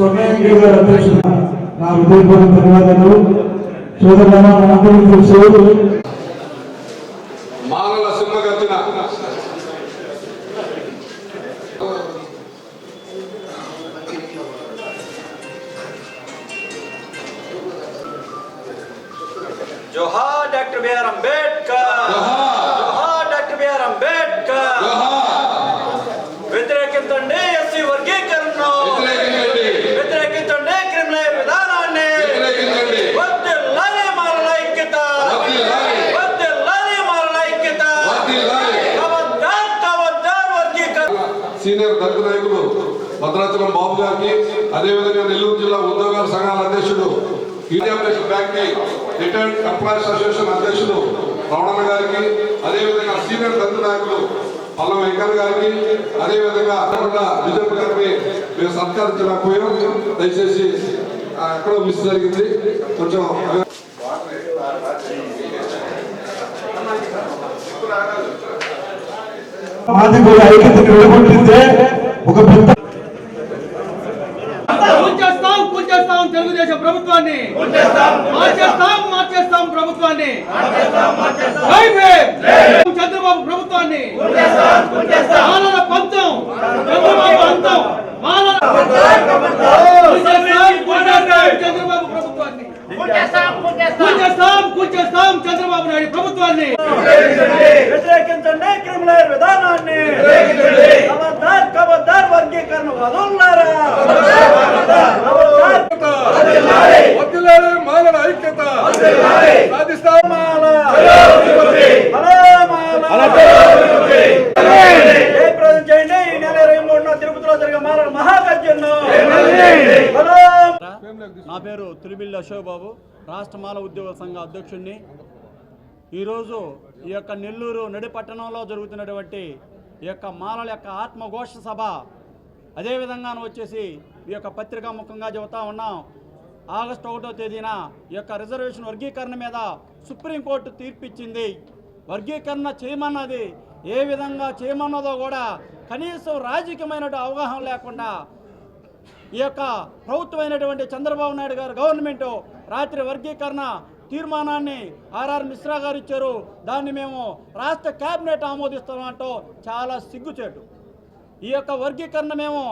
సోమయ్య గారి అధ్యక్షుడు నా హృదయపూర్వక ధన్యవాదాలు సోదరులైన మనందరికీ తెలుసు మాలల సింహగర్జన జోహార్ డాక్టర్ బిఆర్ అంబేద్కర్. జోహార్ డాక్టర్ బిఆర్ అంబేద్కర్ వ్యతిరేకించండి ఎస్సీ వర్గీకరణ వ్యతిరేకించండి. వ్యతిరేకించండి క్రిమినల్ విధానాన్ని వ్యతిరేకించండి. వర్ధిల్లాలి మాలల ఐక్యత వర్ధిల్లాలి. వర్ధిల్లాలి మాలల ఐక్యత వర్ధిల్లాలి. ఖబర్దార్ ఖబర్దార్ వర్గీకరణ సీనియర్ నాయకులు భద్రాచలం బాబు గారికి అదేవిధంగా నెల్లూరు జిల్లా ఉద్యోగాల సంఘాల అధ్యక్షుడు ఇండియా బ్యాంక్కి రిటైర్డ్ ఎంప్లాయీస్ అసోసియేషన్ అధ్యక్షుడు రమణన్న గారికి అదేవిధంగా సీనియర్ దళిత నాయకులు పల్లం వెంకన్న గారికి అదేవిధంగా బిజెపి గారిని మేము సత్కరించలేకపోయాం దయచేసి అక్కడ ఎక్కడో మిస్ జరిగింది. కొంచెం మాది కూడా ఐక్యతను విడగొట్టిందే ఒక పెద్ద తెలుగుదేశం ప్రభుత్వాన్ని. మార్చేస్తాం మార్చేస్తాం ప్రభుత్వాన్ని! చంద్రబాబు ప్రభుత్వాన్ని. మాలల పంతం చంద్రబాబు అంతం మాలల చంద్రబాబు ప్రభుత్వాన్ని. కూల్చేస్తాం కూల్చేస్తాం చంద్రబాబు నాయుడు ప్రభుత్వాన్ని. వ్యతిరేకించండి క్రిమినల్ విధానాన్ని. ఖబర్దార్ ఖబర్దార్ వర్గీకరణ వదులున్నారా ఖబర్దార్ వద్దులేని మానవ ఐక్యత. సాధిస్తాం జయప్రదం చేయండి ఈ నెల ఇరవై మూడున తిరుపతిలో జరిగే మానవ మహాగర్జన హలో నా పేరు తులిబిల్లి అశోక్ బాబు. రాష్ట్ర మాల ఉద్యోగ సంఘ అధ్యక్షుడిని ఈరోజు ఈ యొక్క నెల్లూరు నడిపట్టణంలో జరుగుతున్నటువంటి ఈ యొక్క మాలల యొక్క ఆత్మఘోష సభ. అదేవిధంగా వచ్చేసి ఈ యొక్క పత్రికా ముఖంగా చెబుతా ఉన్నాం. ఆగస్టు ఒకటో తేదీన ఈ యొక్క రిజర్వేషన్ వర్గీకరణ మీద సుప్రీంకోర్టు తీర్పిచ్చింది. వర్గీకరణ చేయమన్నది ఏ విధంగా చేయమన్నదో కూడా కనీసం రాజకీయమైన అవగాహన లేకుండా ఈ యొక్క ప్రభుత్వమైనటువంటి చంద్రబాబు నాయుడు గారు గవర్నమెంట్ రాత్రి వర్గీకరణ తీర్మానాన్ని ఆర్ఆర్ మిశ్రా గారు ఇచ్చారు. దాన్ని మేము రాష్ట్ర కేబినెట్ ఆమోదిస్తామంటూ చాలా సిగ్గుచేటు. ఈ యొక్క వర్గీకరణ మేము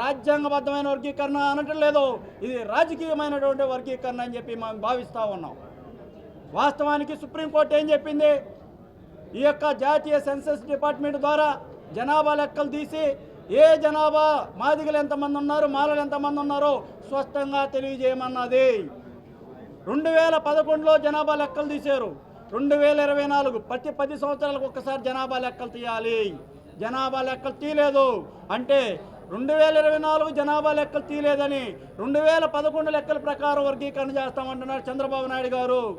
రాజ్యాంగబద్ధమైన వర్గీకరణ అనటం లేదు. ఇది రాజకీయమైనటువంటి వర్గీకరణ అని చెప్పి మేము భావిస్తూ ఉన్నాం. వాస్తవానికి సుప్రీంకోర్టు ఏం చెప్పింది? ఈ యొక్క జాతీయ సెన్సస్ డిపార్ట్మెంట్ ద్వారా జనాభా లెక్కలు తీసి ఏ జనాభా? మాదిగలు ఎంతమంది ఉన్నారు? మాలలు ఎంతమంది ఉన్నారో స్పష్టంగా తెలియజేయమన్నది. రెండు వేల పదకొండులో జనాభా లెక్కలు తీశారు. రెండు వేల ఇరవై నాలుగు ప్రతి పది సంవత్సరాలకు ఒక్కసారి జనాభా లెక్కలు తీయాలి. జనాభా లెక్కలు తీయలేదు. అంటే రెండు వేల ఇరవై నాలుగు జనాభా లెక్కలు తీయలేదని రెండు వేల పదకొండు లెక్కల ప్రకారం వర్గీకరణ చేస్తామంటున్నారు చంద్రబాబు నాయుడు గారు.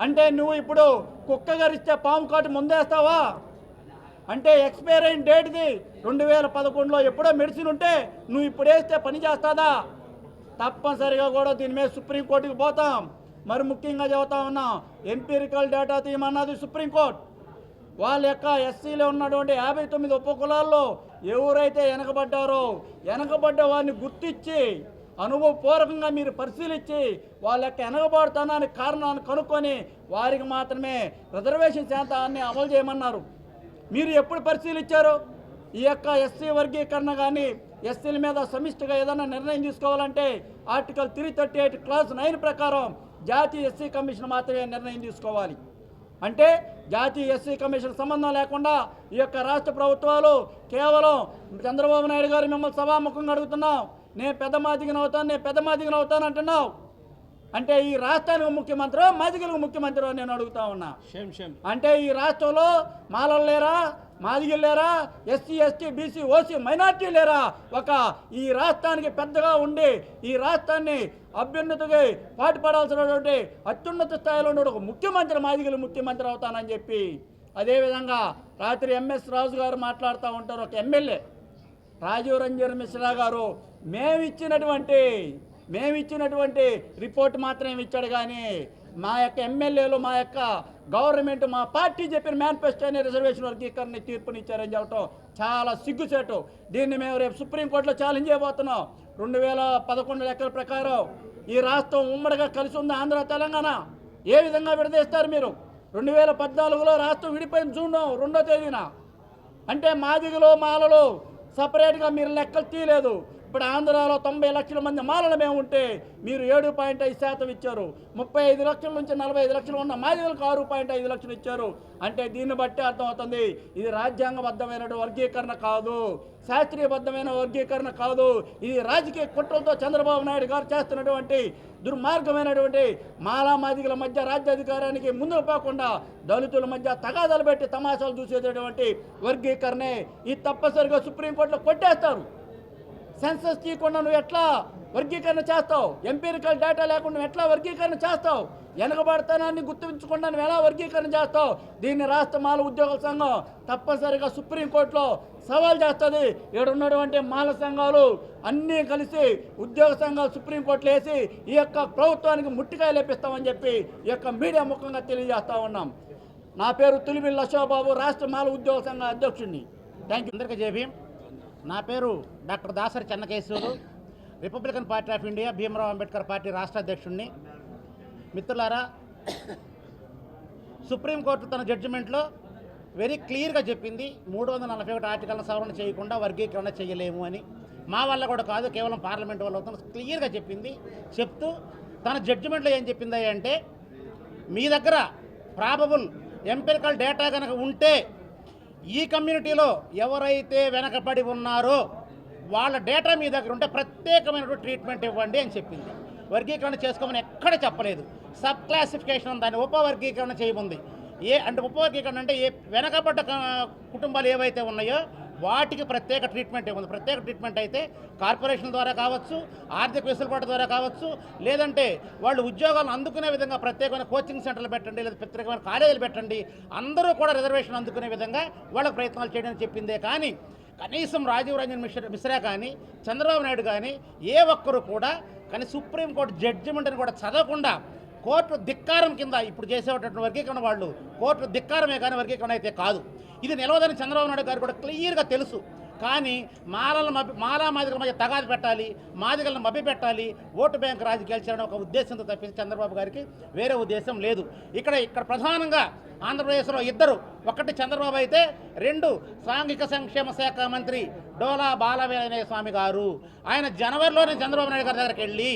అంటే నువ్వు ఇప్పుడు కుక్క గరిస్తే పాము కాటు ముందేస్తావా? అంటే ఎక్స్పైర్ అయిన డేట్ది రెండు వేల పదకొండులో ఎప్పుడో మెడిసిన్ ఉంటే నువ్వు ఇప్పుడు వేస్తే పని చేస్తాదా? తప్పనిసరిగా కూడా దీని మీద సుప్రీంకోర్టుకి పోతాం. మరి ముఖ్యంగా చెబుతా ఉన్నాం ఎంపీరికల్ డేటా తీయమన్నది సుప్రీంకోర్టు. వాళ్ళ యొక్క ఎస్సీలో ఉన్నటువంటి యాభై తొమ్మిది ఉపకులాల్లో ఎవరైతే వెనకబడ్డారో వెనకబడ్డ వారిని గుర్తించి అనుభవపూర్వకంగా మీరు పరిశీలించి వాళ్ళ యొక్క వెనకబడుతనానికి కారణాన్ని కనుక్కొని వారికి మాత్రమే రిజర్వేషన్ శాతాన్ని అమలు చేయమన్నారు. మీరు ఎప్పుడు పరిశీలించారు? ఈ యొక్క ఎస్సీ వర్గీకరణ కానీ ఎస్సీల మీద సమిష్టిగా ఏదైనా నిర్ణయం తీసుకోవాలంటే article three thirty eight clause nine ప్రకారం జాతీయ ఎస్సీ కమిషన్ మాత్రమే నిర్ణయం తీసుకోవాలి. అంటే జాతీయ ఎస్సీ కమిషన్ సంబంధం లేకుండా ఈ యొక్క రాష్ట్ర ప్రభుత్వాలు కేవలం చంద్రబాబు నాయుడు గారు మిమ్మల్ని సభాముఖంగా అడుగుతున్నాం. నేను పెద్ద మాదిగిన అవుతాను నేను పెద్ద మాదిగిన అవుతాను అంటున్నావు. అంటే ఈ రాష్ట్రానికి ముఖ్యమంత్రి మాదిగలకు ముఖ్యమంత్రి నేను అడుగుతా ఉన్నా. అంటే ఈ రాష్ట్రంలో మాలలు లేరా మాదిగలు లేరా SC ST BC OC minority లేరా? ఒక ఈ రాష్ట్రానికి పెద్దగా ఉండి ఈ రాష్ట్రాన్ని అభ్యున్నతికి పాటుపడాల్సినటువంటి అత్యున్నత స్థాయిలో ఉన్న ఒక ముఖ్యమంత్రి మాదిగలు ముఖ్యమంత్రి అవుతానని చెప్పి. అదేవిధంగా రాత్రి ఎంఎస్ రాజు గారు మాట్లాడుతూ ఉంటారు ఒక ఎమ్మెల్యే. రాజీవ్ రంజన్ మిశ్రా గారు మేమిచ్చినటువంటి మేమిచ్చినటువంటి రిపోర్ట్ మాత్రమే ఇచ్చాడు కానీ మా యొక్క ఎమ్మెల్యేలు మా యొక్క గవర్నమెంట్ మా పార్టీ చెప్పిన మేనిఫెస్టో అనే రిజర్వేషన్ వర్గీకరణ తీర్పునిచ్చారని చెప్పడం చాలా సిగ్గుచేటు. దీన్ని మేము రేపు సుప్రీంకోర్టులో ఛాలెంజ్ చేయబోతున్నాం. రెండు వేల పదకొండు లెక్కల ప్రకారం ఈ రాష్ట్రం ఉమ్మడిగా కలిసి ఉంది ఆంధ్ర తెలంగాణ. ఏ విధంగా విడదీస్తారు మీరు? రెండు వేల పద్నాలుగులో రాష్ట్రం విడిపోయిన జూన్ రెండో తేదీన. అంటే మాదిగలో మాలలో సపరేట్గా మీరు లెక్కలు తీయలేదు. ఇప్పుడు ఆంధ్రాలో తొంభై లక్షల మంది మాలలు మేము ఉంటే మీరు ఏడు పాయింట్ ఐదు శాతం ఇచ్చారు. ముప్పై ఐదు లక్షల నుంచి నలభై ఐదు లక్షలు ఉన్న మాదిలకు ఆరు పాయింట్ ఐదు లక్షలు ఇచ్చారు. అంటే దీన్ని బట్టి అర్థమవుతుంది ఇది రాజ్యాంగబద్ధమైన వర్గీకరణ కాదు. శాస్త్రీయబద్ధమైన వర్గీకరణ కాదు. ఇది రాజకీయ కుట్రలతో చంద్రబాబు నాయుడు గారు చేస్తున్నటువంటి దుర్మార్గమైనటువంటి మాలా మాదిగల మధ్య రాజ్యాధికారానికి ముందుకు పోకుండా దళితుల మధ్య తగాదాలు పెట్టి తమాషాలు చూసేటటువంటి వర్గీకరణే. ఇది తప్పనిసరిగా సుప్రీంకోర్టులో కొట్టేస్తారు. సెన్సస్ తీయకుండా నువ్వు ఎట్లా వర్గీకరణ చేస్తావు? ఎంపీరికల్ డేటా లేకుండా నువ్వు ఎట్లా వర్గీకరణ చేస్తావు? వెనకబడతనాన్ని గుర్తించకుండా నువ్వు ఎలా వర్గీకరణ చేస్తావు? దీన్ని రాష్ట్ర మాల ఉద్యోగుల సంఘం తప్పనిసరిగా సుప్రీంకోర్టులో సవాల్ చేస్తుంది. ఇక్కడ ఉన్నటువంటి మాల సంఘాలు అన్నీ కలిసి ఉద్యోగ సంఘాలు సుప్రీంకోర్టులో వేసి ఈ యొక్క ప్రభుత్వానికి ముట్టికాయ లేపిస్తామని చెప్పి ఈ యొక్క మీడియా ముఖంగా తెలియజేస్తా ఉన్నాం. నా పేరు తులిమిల్ అశోబాబు రాష్ట్ర మాల ఉద్యోగ సంఘ అధ్యక్షుడిని. థ్యాంక్ యూ అందరికీ జై నా పేరు doctor Dasari Chennakeshwaru Republican Party of India Bhimrao Ambedkar party రాష్ట్ర అధ్యక్షుడిని మిత్రులారా సుప్రీంకోర్టు తన జడ్జిమెంట్లో వెరీ క్లియర్గా చెప్పింది మూడు వందల నలభై ఒకటి ఆర్టికల్ను సవరణ చేయకుండా వర్గీకరణ చేయలేము అని. మా వల్ల కూడా కాదు కేవలం పార్లమెంట్ వల్ల అవుతుంది క్లియర్గా చెప్పింది. చెప్తూ తన జడ్జిమెంట్లో ఏం చెప్పింది అంటే మీ దగ్గర ప్రాబబుల్ ఎంపెరికల్ డేటా కనుక ఉంటే ఈ కమ్యూనిటీలో ఎవరైతే వెనకబడి ఉన్నారో వాళ్ళ డేటా మీ దగ్గర ఉంటే ప్రత్యేకమైనటువంటి ట్రీట్మెంట్ ఇవ్వండి అని చెప్పింది. వర్గీకరణ చేసుకోమని ఎక్కడ చెప్పలేదు. సబ్ క్లాసిఫికేషన్ దాన్ని ఉపవర్గీకరణ చేయముంది. ఏ అంటే ఉపవర్గీకరణ అంటే ఏ వెనకబడ్డ కుటుంబాలు ఏవైతే ఉన్నాయో వాటికి ప్రత్యేక ట్రీట్మెంట్ ఇవ్వండి ప్రత్యేక ట్రీట్మెంట్ అయితే కార్పొరేషన్ ద్వారా కావచ్చు ఆర్థిక వెసులుబాటు ద్వారా కావచ్చు లేదంటే వాళ్ళు ఉద్యోగాలను అందుకునే విధంగా ప్రత్యేకమైన కోచింగ్ సెంటర్లు పెట్టండి లేదా ప్రత్యేకమైన కాలేజీలు పెట్టండి అందరూ కూడా రిజర్వేషన్ అందుకునే విధంగా వాళ్ళకి ప్రయత్నాలు చేయడానికి చెప్పిందే. కానీ కనీసం రాజీవ్ రంజన్ మిశ్రా మిశ్రా కానీ చంద్రబాబు నాయుడు కానీ ఏ ఒక్కరు కూడా కానీ సుప్రీంకోర్టు జడ్జిమెంట్ని కూడా చదవకుండా కోర్టు ధిక్కారం కింద ఇప్పుడు చేసేటటువంటి వర్గీకరణ వాళ్ళు కోర్టు ధిక్కారమే కానీ వర్గీకరణ అయితే కాదు. ఇది నిలవదని చంద్రబాబు నాయుడు గారు కూడా క్లియర్గా తెలుసు. కానీ మాలలను మభి మాలా మాదిగల మధ్య తగాదు పెట్టాలి మాదిగలను మభ్య పెట్టాలి ఓటు బ్యాంక్ రాజకీయాలు చేయడం ఒక ఉద్దేశంతో తప్పించి చంద్రబాబు గారికి వేరే ఉద్దేశం లేదు. ఇక్కడ ఇక్కడ ప్రధానంగా ఆంధ్రప్రదేశ్లో ఇద్దరు ఒకటి చంద్రబాబు అయితే రెండు సాంఘిక సంక్షేమ శాఖ మంత్రి డోలా బాలవీరయ్య స్వామి గారు. ఆయన జనవరిలోనే చంద్రబాబు నాయుడు గారి దగ్గరికి వెళ్ళి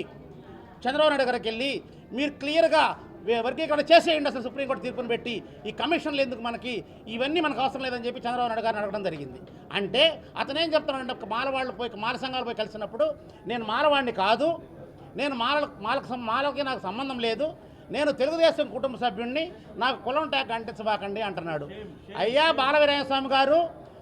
చంద్రబాబు నాయుడు గారికి వెళ్ళి మీరు క్లియర్గా వర్గీకరణ చేసేయండి అసలు సుప్రీంకోర్టు తీర్పును పెట్టి. ఈ కమిషన్లు ఎందుకు మనకి? ఇవన్నీ మనకు అవసరం లేదని చెప్పి చంద్రబాబు నాయుడు గారిని అడగడం జరిగింది. అంటే అతను ఏం చెప్తున్నాడంటే ఒక మాలవాళ్ళు పోయి మాల సంఘాలు పోయి కలిసినప్పుడు నేను మాలవాడిని కాదు నేను మాల మాలకు మాలకి నాకు సంబంధం లేదు నేను తెలుగుదేశం కుటుంబ సభ్యుడిని నాకు కులం ట్యాక్ అంటించబాకండి అంటున్నాడు. అయ్యా బాలవీరాయస్వామి గారు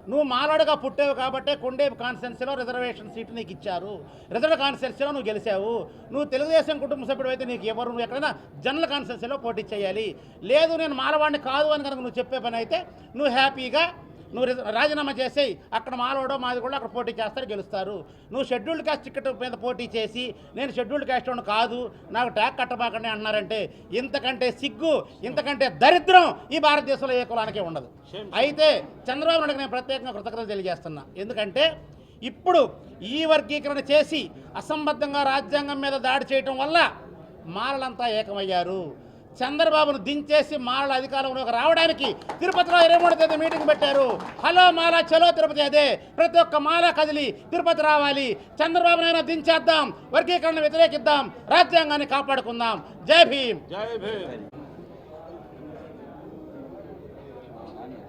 నువ్వు మాలాడుగా పుట్టావు కాబట్టే కొండేపు కాన్స్టిట్యున్సీలో రిజర్వేషన్ సీట్ నీకు ఇచ్చారు. రిజర్వ్ కాన్స్టిట్యున్సీలో నువ్వు గెలిచావు. నువ్వు తెలుగుదేశం కుటుంబ సభ్యుడు అయితే నీకు ఎవరు నువ్వు ఎక్కడైనా జనరల్ కాన్స్టిట్యున్సీలో పోటీ చేయాలి. లేదు నేను మాలవాడిని కాదు అని కనుక నువ్వు చెప్పే పని అయితే నువ్వు హ్యాపీగా నువ్వు రిజ- రాజీనామా చేసేయి అక్కడ మాలోడో మాది కూడా అక్కడ పోటీ చేస్తారు గెలుస్తారు. నువ్వు షెడ్యూల్డ్ క్యాస్ట్ టికెట్ మీద పోటీ చేసి నేను షెడ్యూల్డ్ క్యాస్ట్ వాడిని కాదు నాకు ట్యాగ్ కట్టబాకండి అన్నారంటే ఇంతకంటే సిగ్గు ఇంతకంటే దరిద్రం ఈ భారతదేశంలో ఏ కులానికే ఉండదు. అయితే చంద్రబాబు నాయుడుకి నేను ప్రత్యేకంగా కృతజ్ఞతలు తెలియజేస్తున్నా. ఎందుకంటే ఇప్పుడు ఈ వర్గీకరణ చేసి అసంబద్ధంగా రాజ్యాంగం మీద దాడి చేయటం వల్ల మాలలంతా ఏకమయ్యారు. చంద్రబాబును దించేసి మాలల అధికారంలోకి రావడానికి తిరుపతిలో ఇరవై మూడు తేదీ మీటింగ్ పెట్టారు. హలో మాల చలో తిరుపతి అదే. ప్రతి ఒక్క మాల కదిలి తిరుపతి రావాలి. చంద్రబాబునైనా దించేద్దాం. వర్గీకరణ వ్యతిరేకిద్దాం. రాజ్యాంగాన్ని కాపాడుకుందాం. జై భీమ్.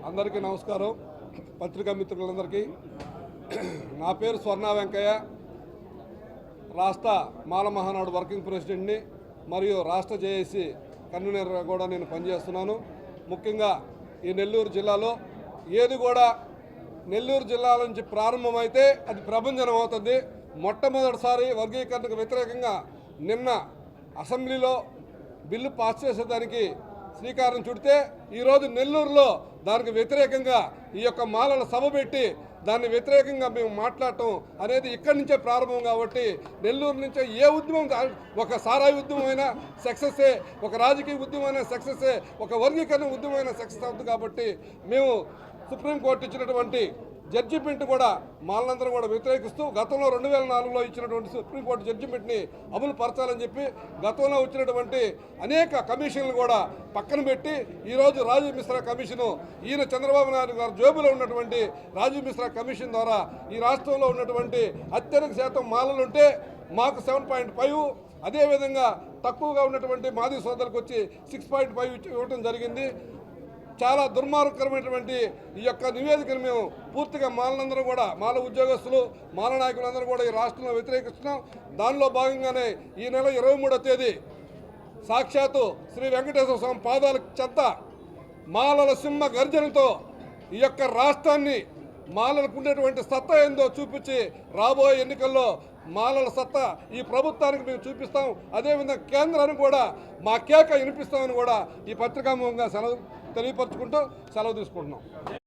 అందరికీ నమస్కారం. పత్రికా మిత్రులందరికీ. నా పేరు స్వర్ణ వెంకయ్య. రాష్ట్ర మాల మహానాడు వర్కింగ్ ప్రెసిడెంట్ని మరియు రాష్ట్ర జేఏసీ కన్వీనర్గా కూడా నేను పనిచేస్తున్నాను. ముఖ్యంగా ఈ నెల్లూరు జిల్లాలో ఏది కూడా నెల్లూరు జిల్లా నుంచి ప్రారంభమైతే అది ప్రభంజనం అవుతుంది. మొట్టమొదటిసారి వర్గీకరణకు వ్యతిరేకంగా నిన్న అసెంబ్లీలో బిల్లు పాస్ చేసేదానికి శ్రీకారం చుడితే ఈరోజు నెల్లూరులో దానికి వ్యతిరేకంగా ఈ యొక్క మాలల సభ పెట్టి దాన్ని వ్యతిరేకంగా మేము మాట్లాడటం అనేది ఇక్కడి నుంచే ప్రారంభం కాబట్టి నెల్లూరు నుంచే ఏ ఉద్యమం ఒక సారాయి ఉద్యమమైనా సక్సెస్సే ఒక రాజకీయ ఉద్యమమైన సక్సెస్సే ఒక వర్గీకరణ ఉద్యమమైన సక్సెస్ అవుతుంది కాబట్టి మేము సుప్రీంకోర్టు ఇచ్చినటువంటి జడ్జిమెంట్ కూడా మాలందరం కూడా వ్యతిరేకిస్తూ గతంలో రెండు వేల నాలుగులో ఇచ్చినటువంటి సుప్రీంకోర్టు జడ్జిమెంట్ని అమలు పరచాలని చెప్పి గతంలో వచ్చినటువంటి అనేక కమిషన్లు కూడా పక్కన పెట్టి ఈరోజు రాజీవ్ మిశ్రా కమిషను ఈయన చంద్రబాబు నాయుడు గారు జోబులో ఉన్నటువంటి రాజీవ్ మిశ్రా కమిషన్ ద్వారా ఈ రాష్ట్రంలో ఉన్నటువంటి అత్యధిక శాతం మాలలుంటే మాకు సెవెన్ పాయింట్ ఫైవ్ అదేవిధంగా తక్కువగా ఉన్నటువంటి మాది సోదరులకు వచ్చి సిక్స్ పాయింట్ ఫైవ్ ఇవ్వడం జరిగింది. చాలా దుర్మార్గకరమైనటువంటి ఈ యొక్క నివేదికను మేము పూర్తిగా మాలనందరం కూడా మాల ఉద్యోగస్తులు మాల నాయకులందరూ కూడా ఈ రాష్ట్రంలో వ్యతిరేకిస్తున్నాం. దానిలో భాగంగానే ఈ నెల ఇరవై మూడో తేదీ సాక్షాత్తు శ్రీ వెంకటేశ్వర స్వామి పాదాల చెత్త మాలల సింహ గర్జనతో ఈ యొక్క రాష్ట్రాన్ని మాలలకు ఉండేటువంటి సత్తా ఏందో చూపించి రాబోయే ఎన్నికల్లో మాలల సత్తా ఈ ప్రభుత్వానికి మేము చూపిస్తాం. అదేవిధంగా కేంద్రానికి కూడా మా కేక వినిపిస్తామని కూడా ఈ పత్రికాముఖంగా సెలవు తెలియపరచుకుంటూ సెలవు తీసుకుంటున్నాం.